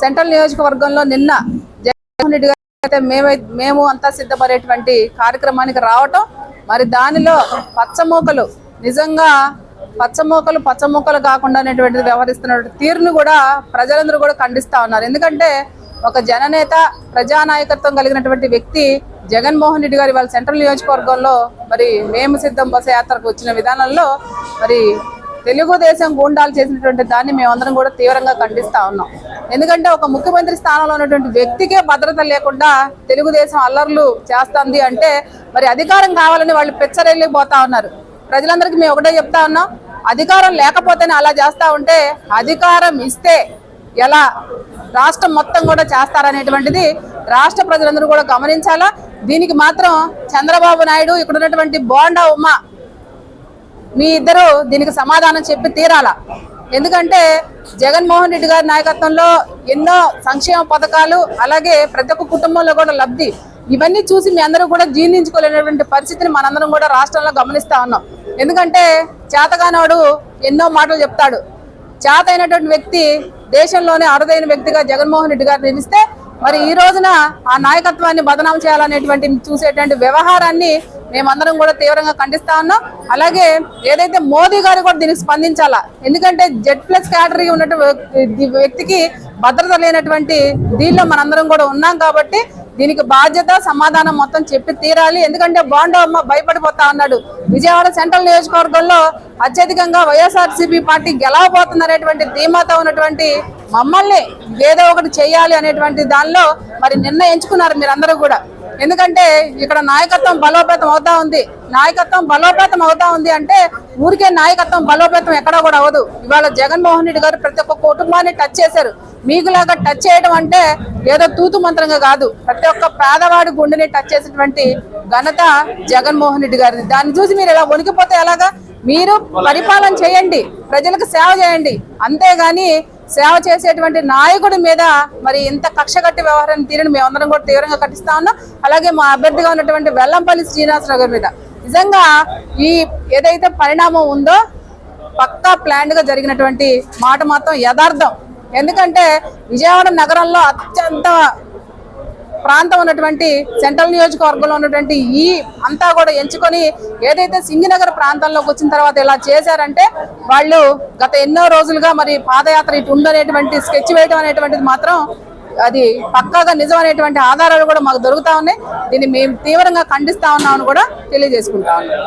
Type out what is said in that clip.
Central నియోజకవర్గంలో నిన్న జగన్మోహన్ రెడ్డి గారు అయితే మేమై మేము అంతా సిద్ధపడేటువంటి కార్యక్రమానికి రావటం మరి దానిలో పచ్చమూకలు నిజంగా పచ్చమూకలు పచ్చమూకలు కాకుండా అనేటువంటిది వ్యవహరిస్తున్నటువంటి తీరును కూడా ప్రజలందరూ కూడా ఖండిస్తూ ఉన్నారు. ఎందుకంటే ఒక జననేత ప్రజానాయకత్వం కలిగినటువంటి వ్యక్తి జగన్మోహన్ రెడ్డి గారి వాళ్ళ సెంట్రల్ నియోజకవర్గంలో మరి మేము సిద్ధం బస యాత్రకు వచ్చిన విధానంలో మరి తెలుగుదేశం గూండాలు చేసినటువంటి దాన్ని మేమందరం కూడా తీవ్రంగా ఖండిస్తూ ఉన్నాం. ఎందుకంటే ఒక ముఖ్యమంత్రి స్థానంలో ఉన్నటువంటి వ్యక్తికే భద్రత లేకుండా తెలుగుదేశం అల్లర్లు చేస్తుంది అంటే మరి అధికారం కావాలని వాళ్ళు పిచ్చరెళ్ళిపోతా ఉన్నారు. ప్రజలందరికీ మేము ఒకటే చెప్తా ఉన్నాం అధికారం లేకపోతేనే అలా చేస్తా ఉంటే అధికారం ఇస్తే ఎలా? రాష్ట్రం మొత్తం కూడా చేస్తారనేటువంటిది రాష్ట్ర ప్రజలందరూ కూడా గమనించాలా? దీనికి మాత్రం చంద్రబాబు నాయుడు ఇక్కడ ఉన్నటువంటి బోండా ఉమ్మ మీ ఇద్దరు దీనికి సమాధానం చెప్పి తీరాలా? ఎందుకంటే జగన్మోహన్ రెడ్డి గారి నాయకత్వంలో ఎన్నో సంక్షేమ పథకాలు అలాగే ప్రతి ఒక్క కుటుంబంలో కూడా లబ్ధి. ఇవన్నీ చూసి మీ అందరూ కూడా జీర్ణించుకోలేనటువంటి పరిస్థితిని మనందరం కూడా రాష్ట్రంలో గమనిస్తా ఉన్నాం. ఎందుకంటే చేతగానోడు ఎన్నో మాటలు చెప్తాడు. చేత అయినటువంటి వ్యక్తి దేశంలోనే అరుదైన వ్యక్తిగా జగన్మోహన్ రెడ్డి గారు నిలిస్తే మరి ఈ రోజున ఆ నాయకత్వాన్ని బదనాం చేయాలనేటువంటి చూసేటువంటి వ్యవహారాన్ని మేమందరం కూడా తీవ్రంగా ఖండిస్తా ఉన్నాం. అలాగే ఏదైతే మోదీ గారు కూడా దీనికి స్పందించాలా? ఎందుకంటే జెడ్ ప్లస్ కేటరీ ఉన్నటువంటి వ్యక్తికి భద్రత లేనటువంటి దీనిలో మనందరం కూడా ఉన్నాం కాబట్టి దీనికి బాధ్యత సమాధానం మొత్తం చెప్పి తీరాలి. ఎందుకంటే బాండో అమ్మ భయపడిపోతా ఉన్నాడు. విజయవాడ సెంట్రల్ నియోజకవర్గంలో అత్యధికంగా వైఎస్ఆర్సీపీ పార్టీ గెలవబోతుందనేటువంటి ధీమాతో ఉన్నటువంటి మమ్మల్ని ఏదో ఒకటి చేయాలి అనేటువంటి దానిలో మరి నిర్ణయించుకున్నారు మీరందరూ కూడా. ఎందుకంటే ఇక్కడ నాయకత్వం బలోపేతం అవుతా ఉంది. నాయకత్వం బలోపేతం అవుతా ఉంది అంటే ఊరికే నాయకత్వం బలోపేతం ఎక్కడా కూడా అవ్వదు. ఇవాళ జగన్మోహన్ రెడ్డి గారు ప్రతి ఒక్క కుటుంబాన్ని టచ్ చేశారు. మీకులాగా టచ్ చేయడం అంటే ఏదో తూతు మంత్రంగా కాదు. ప్రతి ఒక్క పేదవాడి గుండెని టచ్ చేసినటువంటి ఘనత జగన్మోహన్ రెడ్డి గారిది. దాన్ని చూసి మీరు ఇలా వణికిపోతే ఎలాగా? మీరు పరిపాలన చేయండి. ప్రజలకు సేవ చేయండి. అంతేగాని సేవ చేసేటువంటి నాయకుడి మీద మరి ఇంత కక్ష కట్టి వ్యవహారం తీరిని మేమందరం కూడా తీవ్రంగా కట్టిస్తా ఉన్నాం. అలాగే మా అభ్యర్థిగా ఉన్నటువంటి వెల్లంపల్లి శ్రీనివాసరావు గారి మీద. నిజంగా ఈ ఏదైతే పరిణామం ఉందో పక్కా ప్లాన్డ్గా జరిగినటువంటి మాట మాత్రం యథార్థం. ఎందుకంటే విజయవాడ నగరంలో అత్యంత ప్రాంతం ఉన్నటువంటి సెంట్రల్ నియోజకవర్గంలో ఉన్నటువంటి ఈ అంతా కూడా ఎంచుకొని ఏదైతే సింగినగర్ ప్రాంతంలోకి వచ్చిన తర్వాత ఇలా చేశారంటే వాళ్ళు గత ఎన్నో రోజులుగా మరి పాదయాత్ర ఇటు ఉందనేటువంటి స్కెచ్ వేయడం అనేటువంటిది మాత్రం అది పక్కాగా నిజం అనేటువంటి ఆధారాలు కూడా మాకు దొరుకుతా ఉన్నాయి. దీన్ని మేము తీవ్రంగా ఖండిస్తా ఉన్నామని కూడా తెలియజేసుకుంటా ఉన్నాం.